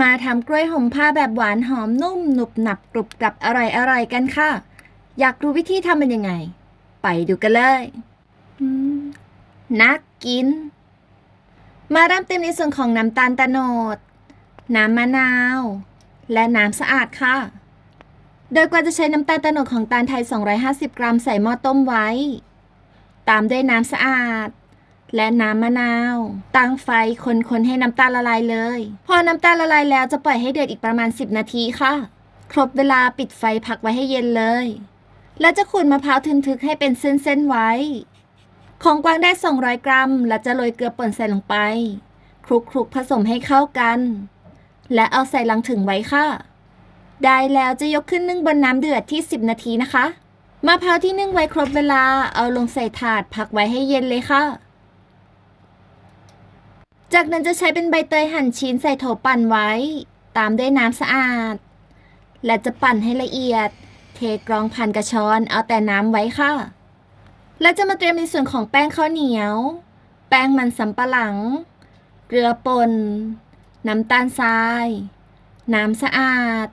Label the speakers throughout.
Speaker 1: มาทำกล้วยห่มผ้าแบบหวานหอมนุ่มหนุบหนับกรุบกรับอร่อยอร่อยกันค่ะ อยากรู้วิธีทำเป็นยังไง ไปดูกันเลยนักกิน มาเริ่มเต็มในส่วนของน้ำตาลตะโนด น้ำมะนาว และน้ำสะอาดค่ะ โดยกว่าจะใช้น้ำตาลตะโนดของตาลไทย 250 กรัมใส่หม้อต้มไว้ ตามด้วยน้ำสะอาด และน้ำมะนาว ตั้งไฟคนๆให้น้ำตาลละลายเลย พอน้ำตาลละลายแล้วจะปล่อยให้เดือดอีกประมาณ 10 นาทีค่ะ ครบเวลาปิดไฟพักไว้ให้เย็นเลย แล้วจะขูดมะพร้าวทึนทึกให้เป็นเส้นๆไว้ ของกวางได้ 200 กรัม และจะโรยเกลือป่นใส่ลงไป คลุกๆผสมให้เข้ากัน และเอาใส่ลังถึงไว้ค่ะ ได้แล้วจะยกขึ้นนึ่งบนน้ำเดือดที่ 10 นาทีนะคะมะพร้าวที่นึ่งไว้ครบเวลา เอาลงใส่ถาดพักไว้ให้เย็นเลยค่ะ จากนั้นจะใช้เป็นใบเตยหั่นชิ้นใส่โถปั่นไว้ ตามด้วยน้ำสะอาด และจะปั่นให้ละเอียด เทกรองผ่านกระชอนเอาแต่น้ำไว้ค่ะ และจะมาเตรียมในส่วนของแป้งข้าวเหนียว แป้งมันสำปะหลัง เกลือป่น น้ำตาลทราย น้ำสะอาด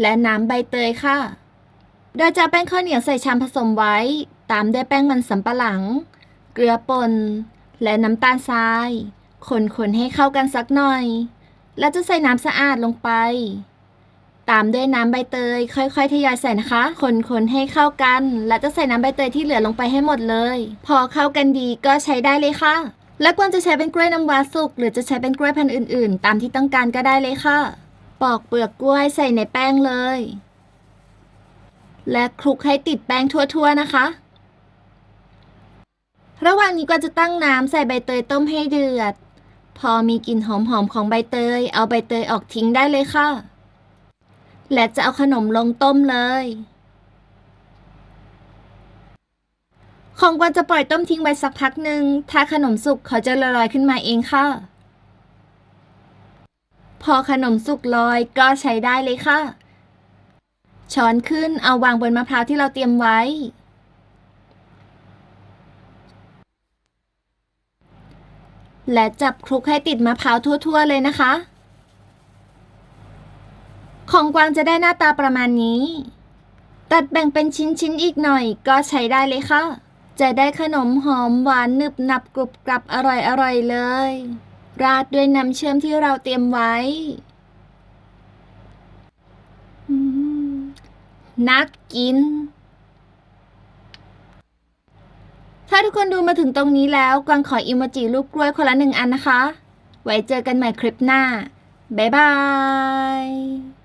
Speaker 1: และน้ำใบเตยค่ะ โดยจะแป้งข้าวเหนียวใส่ชามผสมไว้ ตามด้วยแป้งมันสำปะหลัง เกลือป่น และน้ำตาลทราย คนๆให้เข้ากันสักหน่อย แล้วจะใส่น้ำสะอาดลงไป ตามด้วยน้ำใบเตย ค่อยๆทยอยใส่นะคะ คนๆให้เข้ากัน และจะใส่น้ำใบเตยที่เหลือลงไปให้หมดเลย พอเข้ากันดีก็ใช้ได้เลยค่ะ และควรจะใช้เป็นกล้วยน้ำว้าสุกหรือจะใช้เป็นกล้วยพันธุ์อื่น ๆ ตามที่ต้องการก็ได้เลยค่ะ ปอกเปลือกกล้วยใส่ในแป้งเลย และคลุกให้ติดแป้งทั่ว ๆ นะคะระหว่างนี้ก็จะตั้งน้ำใส่ใบเตยต้มให้เดือด พอมีกลิ่นหอมๆของใบเตย เอาใบเตยออกทิ้งได้เลยค่ะ และจะเอาขนมลงต้มเลย ของกวนจะปล่อยต้มทิ้งไว้สักพักหนึ่ง ถ้าขนมสุกเขาจะละลอยขึ้นมาเองค่ะ พอขนมสุกลอยก็ใช้ได้เลยค่ะ ช้อนขึ้นเอาวางบนมะพร้าวที่เราเตรียมไว้ และจับคลุกให้ติดมะพร้าวทั่วๆเลยนะคะ ของกวางจะได้หน้าตาประมาณนี้ ตัดแบ่งเป็นชิ้นๆอีกหน่อยก็ใช้ได้เลยค่ะ จะได้ขนมหอมหวานหนึบหนับกรุบกรับอร่อยๆเลย ราดด้วยน้ำเชื่อมที่เราเตรียมไว้นักกิน ถ้า ทุกคนดูมาถึงตรงนี้แล้ว กวางขออิโมจิรูปกล้วยคนละหนึ่งอันนะคะ ไว้เจอกันใหม่คลิปหน้า บ๊ายบาย